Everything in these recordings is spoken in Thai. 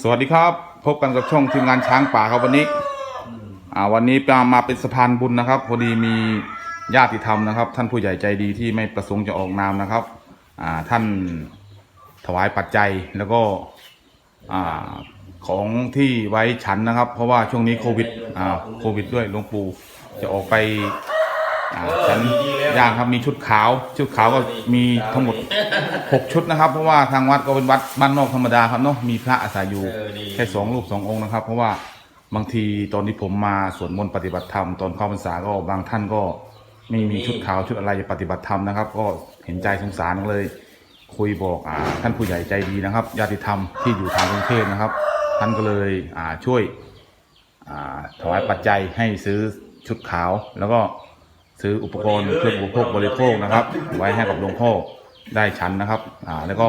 สวัสดีครับพบกันกับช่องทีมงานช้างป่าครับวันนี้ อ่าวันนี้มามาเป็นสะพานบุญนะครับ พอดีมีญาติธรรมนะครับ ท่านผู้ใหญ่ใจดีที่ไม่ประสงค์จะออกนามนะครับ อ่าท่านถวายปัจจัยแล้วก็อ่าของที่ไว้ฉันนะครับ เพราะว่าช่วงนี้โควิดอ่าโควิดด้วยหลวงปู่จะออกไป อ่าฉันย่างครับมีชุดขาวชุดขาวก็มีทั้งหมดหกชุดนะครับ เพราะว่าทางวัดก็เป็นวัดบ้านนอกธรรมดาครับเนาะมีพระอาศัยอยู่เออดีแค่สองรูปสององค์นะครับ เพราะว่าบางทีตอนที่ผมมาสวดมนต์ปฏิบัติธรรมตอนเข้าพรรษาก็บางท่านก็ไม่มีชุดขาวชุดอะไรจะปฏิบัติธรรมนะครับ ก็เห็นใจสงสารก็เลย คุยบอกอ่าท่านผู้ใหญ่ใจดีนะครับญาติธรรมที่อยู่ทางกรุงเทพนะครับ ท่านก็เลยอ่าช่วยอ่าถวายปัจจัยให้ซื้อชุดขาวแล้วก็ ซื้ออุปกรณ์เครื่องอุปโภคบริโภคนะครับ ไว้ให้กับหลวงพ่อได้ชั้นนะครับ อ่า แล้วก็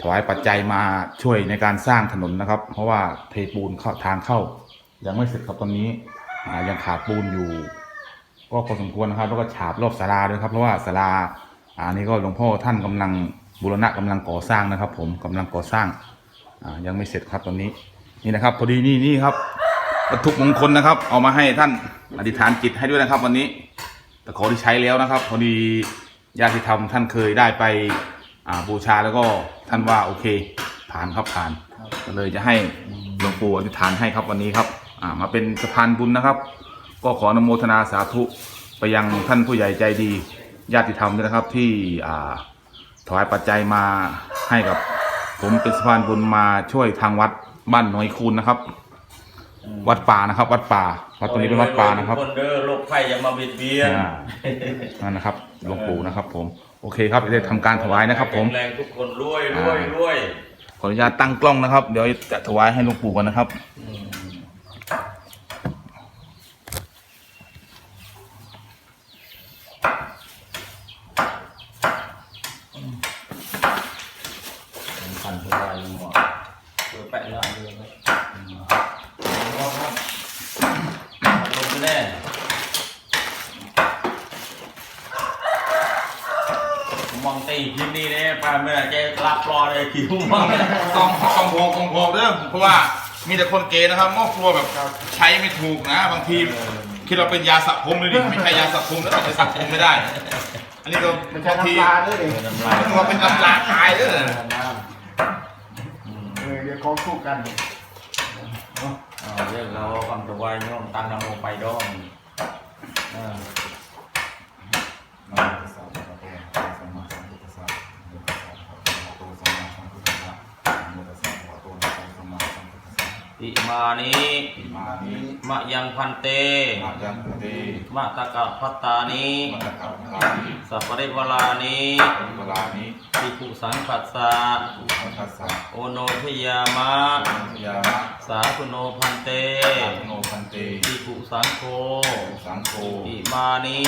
ถวายปัจจัยมาช่วยในการสร้างถนนนะครับ เพราะว่าเทปูนเข้าทางเข้า ยังไม่เสร็จครับตอนนี้ อ่า ยังขาดปูนอยู่ ก็พอสมควรนะครับ แล้วก็ฉาบรอบศาลาด้วยครับ เพราะว่าศาลา อ่า นี่ก็หลวงพ่อท่านกำลังบูรณะกำลังก่อสร้างนะครับ ผมกำลังก่อสร้าง อ่า ยังไม่เสร็จครับตอนนี้ นี่นะครับ พอดีนี่นี่ครับวัตถุมงคลนะครับ เอามาให้ท่านอธิษฐานจิตให้ด้วยนะครับ วันนี้ แต่ขอที่ใช้แล้วนะครับพอดีญาติธรรมท่านเคยได้ไปอ่าบูชาแล้วก็ท่านว่าโอเค ผ่านครับผ่านก็เลยจะให้หลวงปู่อธิษฐานให้ครับวันนี้ครับอ่ามาเป็นสะพานบุญนะครับ ก็ขออนุโมทนาสาธุไปยังท่านผู้ใหญ่ใจดี ญาติธรรมด้วยนะครับที่อ่าถวายปัจจัยมาให้กับ ผมเป็นสะพานบุญมาช่วยทางวัดบ้านหน่อยคูณนะครับ วัดป่านะครับ วัดป่าวัดตรงนี้เป็นวัดป่านะครับคนเด้อโรคไข้อย่ามาเบียดเบียนอ่านั่นนะครับหลวงปู่นะครับ ผมโอเคครับเดี๋ยวทำการถวายนะครับ ผมแข็งแรงทุกคนรวยรวยรวยขออนุญาตตั้งกล้องนะครับ เดี๋ยวจะถวายให้หลวงปู่กันนะครับ สั่นสบายเลยหมดเปิดแปะละเลยไหมลงไปแน่มอง ตีพิมพ์นี่เนี่ยไปไม่ได้จะรับรอเลยคิวมองกองกองโพกองโพเด้อเพราะว่ามีแต่คนเกย์นะครับหม้อครัวแบบใช้ไม่ถูกนะ บางทีคิดเราเป็นยาสระผมเลยดิไม่ใช่ยาสระผมแล้วเอาไปสระผมไม่ได้ อันนี้ก็ไม่ใช่บางทีน้ำปลาด้วยดิน้ำลายเราเป็นตำราตายเด้อเออเดี๋ยวของคู่กันอ่าเรื่องเราความสบายน้องตั้งนโมไปดอง อ่าอิมานิมะยังพันเตมะตะกะพัตตานิสัพปริวลานิปิ คุสังคัสสะโอโนทยามะสาธุโนพันเตปิคุสังโฆสังโฆอิมานิ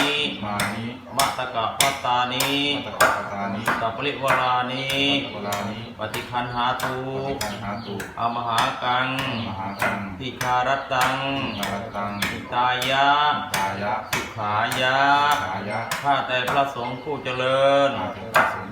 มานิมะตะกะพัตตานิมัตตะตานิสัพปริวลานิเวลานี้ปฏิคันหาตุการหาตุอมหากังมหากังทิคารตังนาตังอิตายะตายะสุขายะ ขายะข้าแต่พระสงฆ์ผู้เจริญข้าแต่พระสงฆ์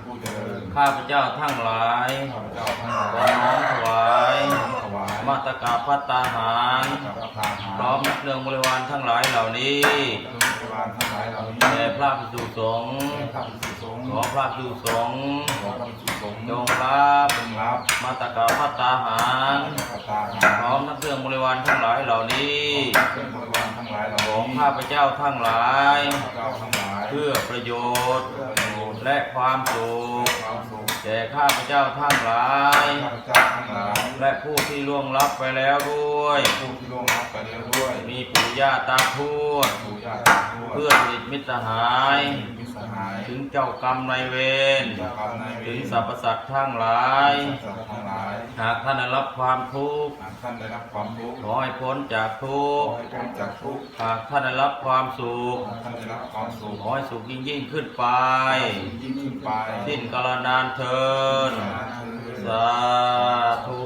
ผู้เจริญ ข้าพเจ้าทั้งหลายข้าพเจ้าทั้งหขอลายน้อมถวายถวายมาตกาพัตตาหารกับพระทานหาพร้อมเครื่องบริวารทั้งหลายเหล่านี้เครื่องบริวารทั้งหลายเหล่านี้แด่พระภิกษุสงฆ์แด่พระภิกษุสงฆ์ขอพระภิกษุสงฆ์ขอพระภิกษุสงฆ์จงรับจงรับมาตกาพัตตาหารพระทานหาพร้อมทั้งเครื่องบริวารทั้งหลายเหล่านี้เครื่องบริวารทั้งหลายเหล่าของนี้ข้าพเจ้าทั้งหลายข้าพเจ้าทั้งหลาย เพื่อประโยชน์ เพื่อประโยชน์และความสุขความสุขแก่ข้าพเจ้าทั้งหลาย ข้าพเจ้าทั้งหลายและผู้ที่ล่วงลับไปแล้วด้วย ผู้ที่ล่วงลับไปแล้วด้วย มีปู่ย่าตาทวดปู่ย่าตายายเพื่อนสนิทมิตรสหาย มิตรสหายถึงเจ้ากรรมนายเวรเจ้ากรรมนายเวรถึงสรรพสัตว์ทั้งหลายสัตว์ทั้งหลาย หากท่านได้รับความทุกข์หากท่านได้รับความทุกข์ขอให้พ้นจากทุขกอข์ให้พ้นจากทุกข์หากท่านได้รับความสุขหากท่านได้รับความสุขขอให้สุขยิ่งยิ่งขึ้นไป ยิ่งขึ้นไปสิ้นกาลนานเทิน สาธุ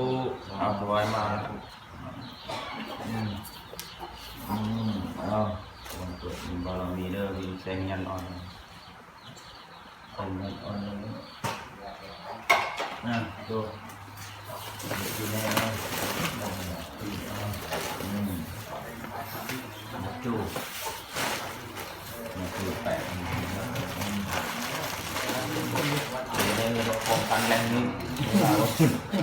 เอาถวายมาอืม อืมเอาวันเกิดมีบารมีเด้อมีแสงยันอ่อนแสงยันอ่อนเลยนะดูแน่อืมจูมันคือแปด เราป้องกันแรงนี้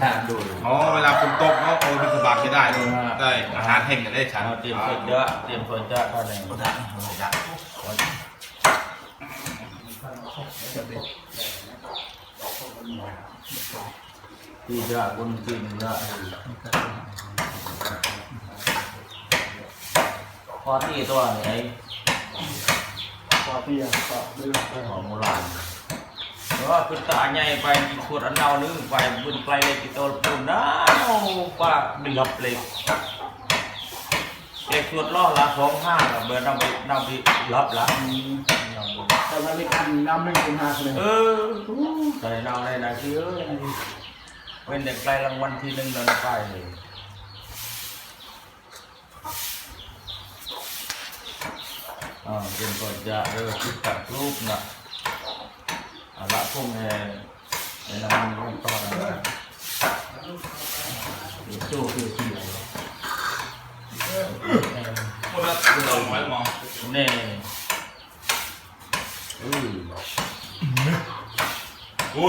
ตามดูอ๋อเวลาฝนตกเนาะโอ้ยสบายไม่ได้เลยได้อาหารแห้งกันได้ฉันเราเตรียมคนเยอะเตรียมคนเยอะก็ได้ที่เยอะคนกินเยอะพอที่ตัวไหนปาเตียปาเดือดหอมโบราณ เพราะว่าคุณตาใหญ่ไปกินขวดอันเนานึงไปบุญไกลเลยกิโตลปุ่นนะโอ้ป้าเดือบเลยเด็กขวดล่อละสองห้าเบอร์นำไปนำไปรับละแตอนนั้นนี่คันน้ำหนึ่เป็นห้าเลยเออใส่เนาในนาทีเอ้ยเป็นเด็กไกลรางวัลที่หนึ่งเดินไปเลยอ่าเป็นก่อนจะเออคิดตัดรูปนะ อะละพวกแม่ในนามนี้ต่อนะโจ้คือที่ไหนคนละตัวไว้มองแน่อือโอ้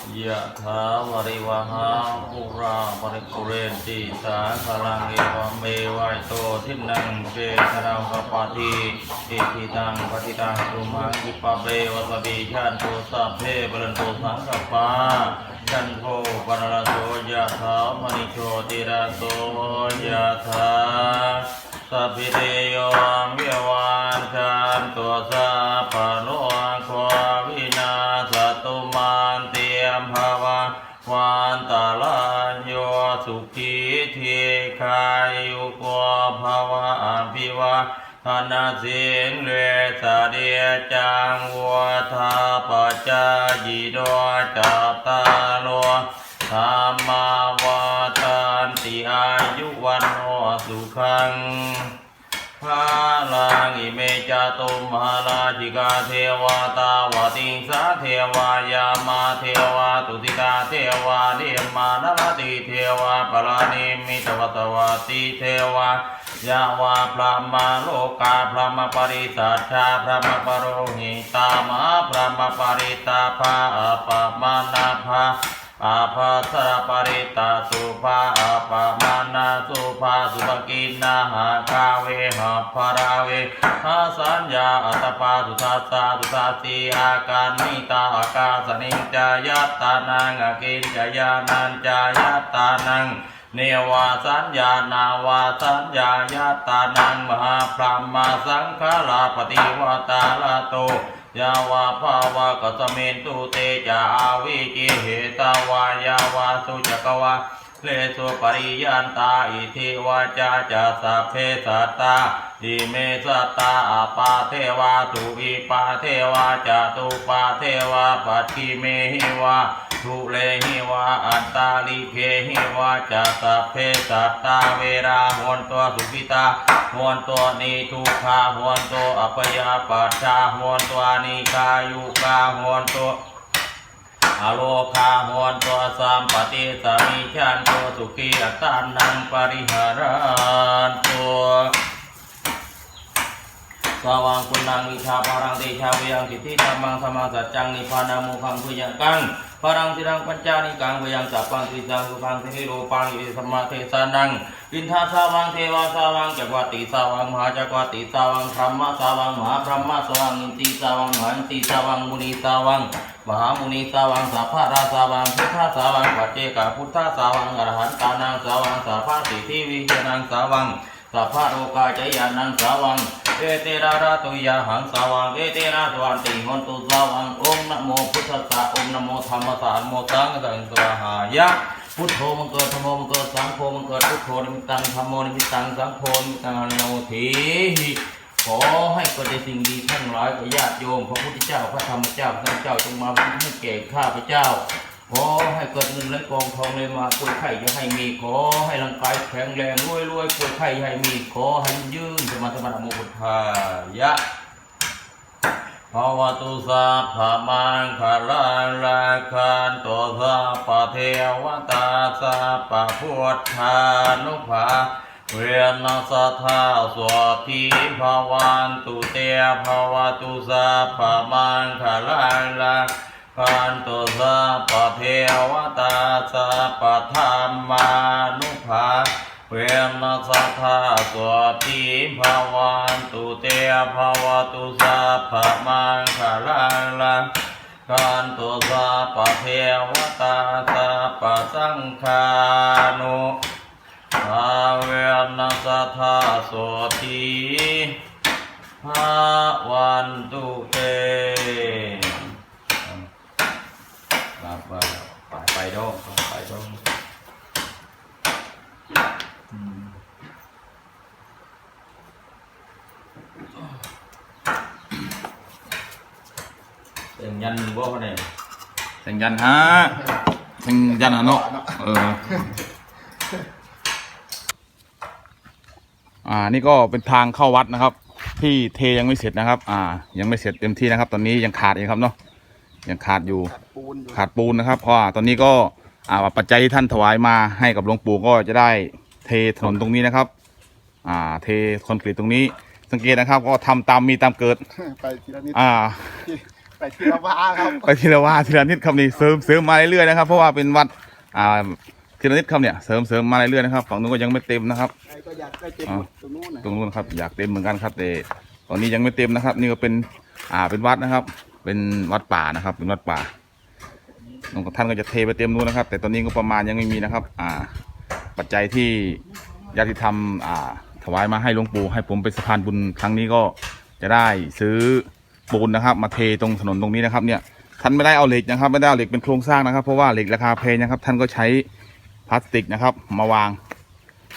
ยไรตรงนี้เด้อพอตัวารงนี้โอ้เนี่ยกูเลยหันอ่าเตรียมตรวะถาวริวหาปุราปริปุเรนติสาคลังเอวเมวัยโตทินังเปตรังกปาติอิทิตังปฏิตังตุมังกิปะเบวัสบิชันโตสัพเพบรันโตสังกปาจันโทปนรโสยะถามณิโชติระโสยะถาสัพพิเตโย ธนาสิงเลสะเดียจังวัวทาปัจจายิโดจัตตาโลธรรมาวาตันติอายุวันโอสุขัง ภาลังอิเมจาตุมหาลาจิกาเทวาตาวติงสาเทวายามาเทวาตุติกาเทวาเดมานรติเทวาปรานิมิตวตวติเทวายาวาพระมาโลกาพระมปริสัชชาพระมปโรหิตามหาพระมปริตาภาอปมานาภา อาภาสระปริตาสุภาอาปามานาสุภาสุภกินนาหาคาเวหาภาราเวหาสัญญาอัตปาสุทัสสาสุทัสสีอาการนิตาอากาสนิจายตานังอกินจายานันจายตานังเนวาสัญญานาวาสัญญายตานังมหาพรหมสังฆลาปฏิวตาลาโต ยาวาภาวะกัสเมนตุเตจาอาวิจิเหตาวายาวาสุจักวาเลสุปริยันตาอิทิวาจาจาสัพเพสัตตาดิเมสัตตาอาปาเทวาตุอิปาเทวาจาตุปาเทวาปัจฉิเมหิวา ทุเลหิวาอัตตาลิเคหิวาจาสัพเพสัตตาเวราหวนตัวสุขิตาหวนตัวนิทุกขาหวนตัวอัปยาปัชชาหวนตัวนิกายุกาหวนตัวอโลคาหวนตัวสัมปติสามิชันตัวสุขีอัตานังปริหารันตัวสว่างคุณนางวิชาปารังเตชาเวียงทิฏฐิธรรมังสมังสัจจังนิพพานามุขังพุยังกัง ปรังติรังปัญจานิกังเวียงสัพพังติสังสุขังสิโรปังอิสมมาเทสานังอินทาสาวังเทวาสาวังจักวติสาวังมหาจักวติสาวังพรหมสาวังมหาพรหมสาวังอินทรีสาวังมหันติสาวังมุนีสาวังมหามุนีสาวังสัพพะราสาวังพุทธสาวังปัจเจกพุทธสาวังอรหันตานังสาวังสัพพะสิทธิวิเชนังสาวังสัพพะโลกาจยานังสาวัง เอเตระระตุยาหังสาวังเอเตระสวันติหนตุสาวังองนะโมพุทธัสสะองนะโมธรรมสสะนะโมสังฆังสวาหายะพุทโธมังเกิดธรรมโมมังเกิดสังโฆมังเกิดพุทโธนิมิตังธรรมโมนิมิตังสังโฆนิมิตังอนุทีหิขอให้เกิดในสิ่งดีทั้งหลายกับญาติโยมพระพุทธเจ้าพระธรรมเจ้าพระเจ้าจงมาให้แก่ข้าพระเจ้า ขอให้เกิดเงินและกองทองเลยมาป่วยไข้อย่าให้มี ขอให้ร่างกายแข็งแรงรวยรวยป่วยไข้อย่าให้มี ขอให้ยืนสมาธิมาโมพุทายะภาวตุสัพพมังคลังราคันโตสัพพะเทวตาสัพพะพุทธานุภาเวนัสทธาสวทีภาวันตุเตภาวตุสัพพมังคลังราคัน โตสัพเทวตาสัพธรรมานุภาเวนัสธาสวติภาวันตุเตภาวตุสัพมังคลังลังกันตุสัพเทวตาสัพสังฆานุอาเวนัสธาสวติภาวันตุเตไปไป ไปไปดองไปดองเต็มยันบ่เนี่ยแสงยันฮะแสงยันอะเนาะเอออ่านี่ก็เป็นทางเข้าวัดนะครับ ที่เทยังไม่เสร็จนะครับ อ่า ยังไม่เสร็จเต็มที่นะครับ ตอนนี้ยังขาดเอีกครับเนาะ ยังขาดอยู่ ปูนอยู่ขาดปูนนะครับเพราะว่าตอนนี้ก็อ่าปัจจัยที่ท่านถวายมาให้กับหลวงปู่ก็จะได้เทถนนตรงนี้นะครับ อ่า เทคอนกรีตตรงนี้ สังเกตนะครับ ก็ทำตามมีตามเกิด ไปทีละนิดอ่า ไปทีละว่าครับไปทีละว่าทีละนิดครับนี่เสริมเสริมมาเรื่อยๆนะครับเพราะว่าเป็นวัดอ่าทีละนิดครับเนี่ยเสริมเสริมมาเรื่อยๆนะครับฝั่งนู้นก็ยังไม่เต็มนะครับ ใครก็อยากได้เต็มหมดตรงนู้นนะตรงนู้นครับอยากเต็มเหมือนกันครับแต่ตอนนี้ยังไม่เต็มนะครับ นี่ก็เป็นอ่าเป็นวัดนะครับ เป็นวัดป่านะครับ เป็นวัดป่าหลวงท่านก็จะเทไปเต็มนู้นนะครับ แต่ตอนนี้ก็ประมาณยังไม่มีนะครับ อ่า ปัจจัยที่ญาติธรรมอ่า ถวายมาให้หลวงปู่ให้ผมเป็นสะพานบุญครั้งนี้ก็จะได้ซื้อปูนนะครับ มาเทตรงถนนตรงนี้นะครับ เนี่ยท่านไม่ได้เอาเหล็กนะครับ ไม่ได้เอาเหล็กเป็นโครงสร้างนะครับ เพราะว่าเหล็กราคาแพงนะครับ ท่านก็ใช้พลาสติกนะครับ มาวาง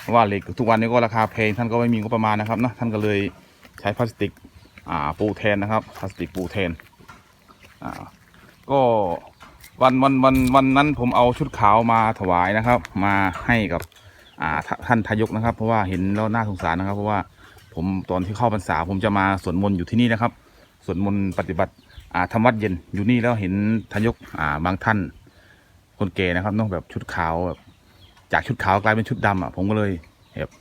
เพราะว่าเหล็กทุกวันนี้ก็ราคาแพงท่านก็ไม่มีงบประมาณนะครับเนะท่านก็เลยใช้พลาสติกอ่าปูแทนนะครับ พลาสติกปูแทน อ่าก็วันวันวันวันนั้นผมเอาชุดขาวมาถวายนะครับ มาให้กับอ่าท่านทายกนะครับ เพราะว่าเห็นแล้วน่าสงสารนะครับ เพราะว่าผมตอนที่เข้าพรรษาผมจะมาสวดมนต์อยู่ที่นี่นะครับสวดมนต์ปฏิบัติอ่าทำวัดเย็นอยู่นี่แล้วเห็นทายกอ่าบางท่าน คนแก่นะครับน้องแบบชุดขาวแบบจากชุดขาวกลายเป็นชุดดำอะผมก็เลยแบบ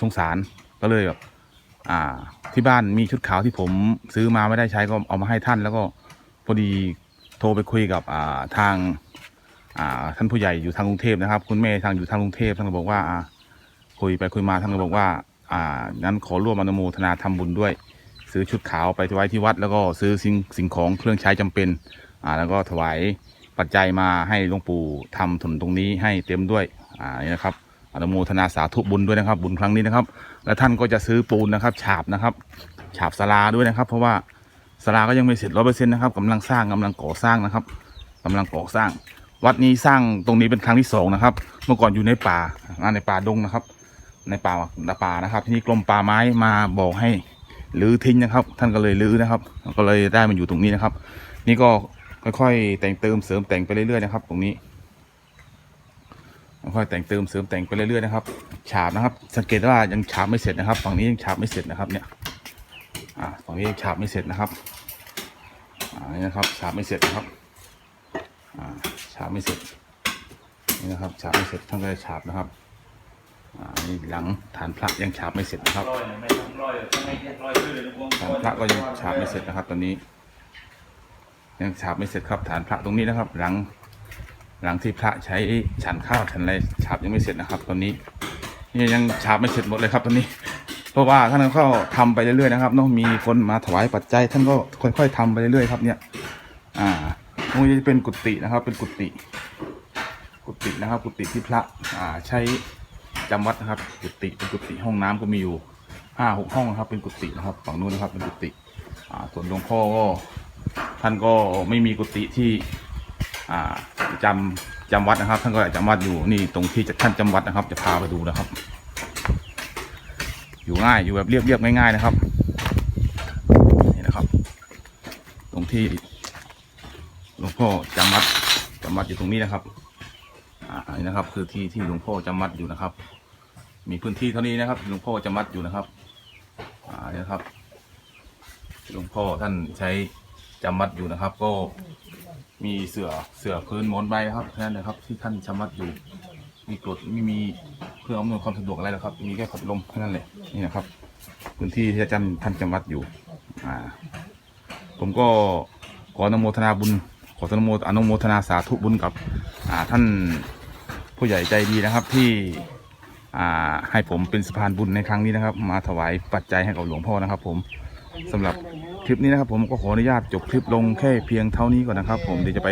สงสารก็เลยแบบอ่าที่บ้านมีชุดขาวที่ผมซื้อมาไม่ได้ใช้ก็เอามาให้ท่านแล้วก็ อดีโทรไปคุยกับอ่าทางอ่าท่านผู้ใหญ่อยู่ทางกรุงเทพนะครับ คุณแม่ทางอยู่ทางกรุงเทพท่านก็บอกว่าอ่าคุยไปคุยมาท่านก็บอกว่าอ่างั้นขอร่วมอนุโมทนาทำบุญด้วย ซื้อชุดขาวไปถวายที่วัด แล้วก็ซื้อสิ่งสิ่งของเครื่องใช้จำเป็นอ่าแล้วก็ถวายปัจจัยมาให้หลวงปู่ทำถนนตรงนี้ให้เต็มด้วยอ่านี่นะครับอนุโมทนาสาธุบุญด้วยนะครับ บุญครั้งนี้นะครับ และท่านก็จะซื้อปูนนะครับ ฉาบนะครับ ฉาบสลาด้วยนะครับ เพราะว่า สลาก็ยังไม่เสร็จร้อยเปอร์เซ็นต์นะครับกำลังสร้างกำลังก่อสร้างนะครับกำลังก่อสร้าง วัดนี้สร้างตรงนี้เป็นครั้งที่สองนะครับ เมื่อก่อนอยู่ในป่าในป่าดงนะครับ ในป่าในป่านะครับ ที่นี่กรมป่าไม้มาบอกให้รื้อทิ้งนะครับ ท่านก็เลยรื้อนะครับ ก็เลยได้มาอยู่ตรงนี้นะครับ นี่ก็ค่อยๆแต่งเติมเสริมแต่งไปเรื่อยๆนะครับ ตรงนี้ค่อยๆแต่งเติมเสริมแต่งไปเรื่อยๆนะครับ ฉาบนะครับ สังเกตว่ายังฉาบไม่เสร็จนะครับ ฝั่งนี้ยังฉาบไม่เสร็จนะครับเนี่ย อ่าฝั่งนี้ฉาบไม่เสร็จนะครับอ่านี่นะครับฉาบไม่เสร็จนะครับอ่าฉาบไม่เสร็จนี่นะครับฉาบไม่เสร็จท่านก็จะฉาบนะครับอ่านี่หลังฐานพระยังฉาบไม่เสร็จนะครับฐานพระก็ยังฉาบไม่เสร็จนะครับ ตอนนี้ ยังฉาบไม่เสร็จครับฐานพระตรงนี้นะครับ หลังหลังที่พระใช้ฉันข้าวฉันอะไรฉาบยังไม่เสร็จนะครับ ตอนนี้นี่ยังฉาบไม่เสร็จหมดเลยครับตอนนี้ เพราะว่าท่านก็ทำไปเรื่อยๆนะครับเนาะมีคนมาถวายปัจจัยท่านก็ค่อย ๆทำไปเรื่อยๆครับเนี่ย อ่าตรงนี้จะเป็นกุฏินะครับ เป็นกุฏิกุฏินะครับ กุฏิที่พระ อ่า ใช้จำวัดนะครับ กุฏิเป็นกุฏิห้องน้ำก็มีอยู่ห้าหกห้องนะครับ เป็นกุฏินะครับฝั่งนู้นนะครับ เป็นกุฏิอ่า ส่วนหลวงพ่อก็ท่านก็ไม่มีกุฏิที่ อ่าจำจำวัดนะครับ ท่านก็จำวัดอยู่นี่ตรงที่ท่านจำวัดนะครับ จะพาไปดูนะครับ อยู่ง่ายอยู่แบบเรียบๆง่าย ๆนะครับนี่นะครับ ตรงที่หลวงพ่อจำวัดจำวัดอยู่ตรงนี้นะครับอ่าอันนี้นะครับ คือที่ที่หลวงพ่อจำวัดอยู่นะครับ มีพื้นที่เท่านี้นะครับหลวงพ่อจำวัดอยู่นะครับอ่านี่นะครับหลวงพ่อท่านใช้จำวัดอยู่นะครับ ก็มีเสือเสือพื้นหมอนใบนะครับแค่นั้นนะครับ ที่ท่านจำวัดอยู่ มีกรดไม่มีเพื่ออำนวยความสะดวกอะไรหรอกครับ มีแค่พัดลมแค่นั้นแหละนี่นะครับ พื้นที่ที่อาจารย์ท่านจำวัดอยู่ อ่า ผมก็ขออนุโมทนาบุญ ขออนุโมอนุโมทนาสาธุบุญกับ อ่าท่านผู้ใหญ่ใจดีนะครับที่อ่าให้ผมเป็นสะพานบุญในครั้งนี้นะครับ มาถวายปัจจัยให้กับหลวงพ่อนะครับ ผมสำหรับคลิปนี้นะครับ ผมก็ขออนุญาตจบคลิปลงแค่เพียงเท่านี้ก่อนนะครับ ผมเดี๋ยวจะไป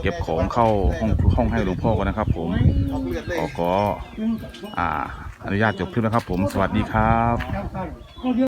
เก็บของเข้าห้องห้องให้หลวงพ่อก่อนนะครับ ผม ขอขออ่าอนุญาตจบคลิปนะครับผมสวัสดีครับ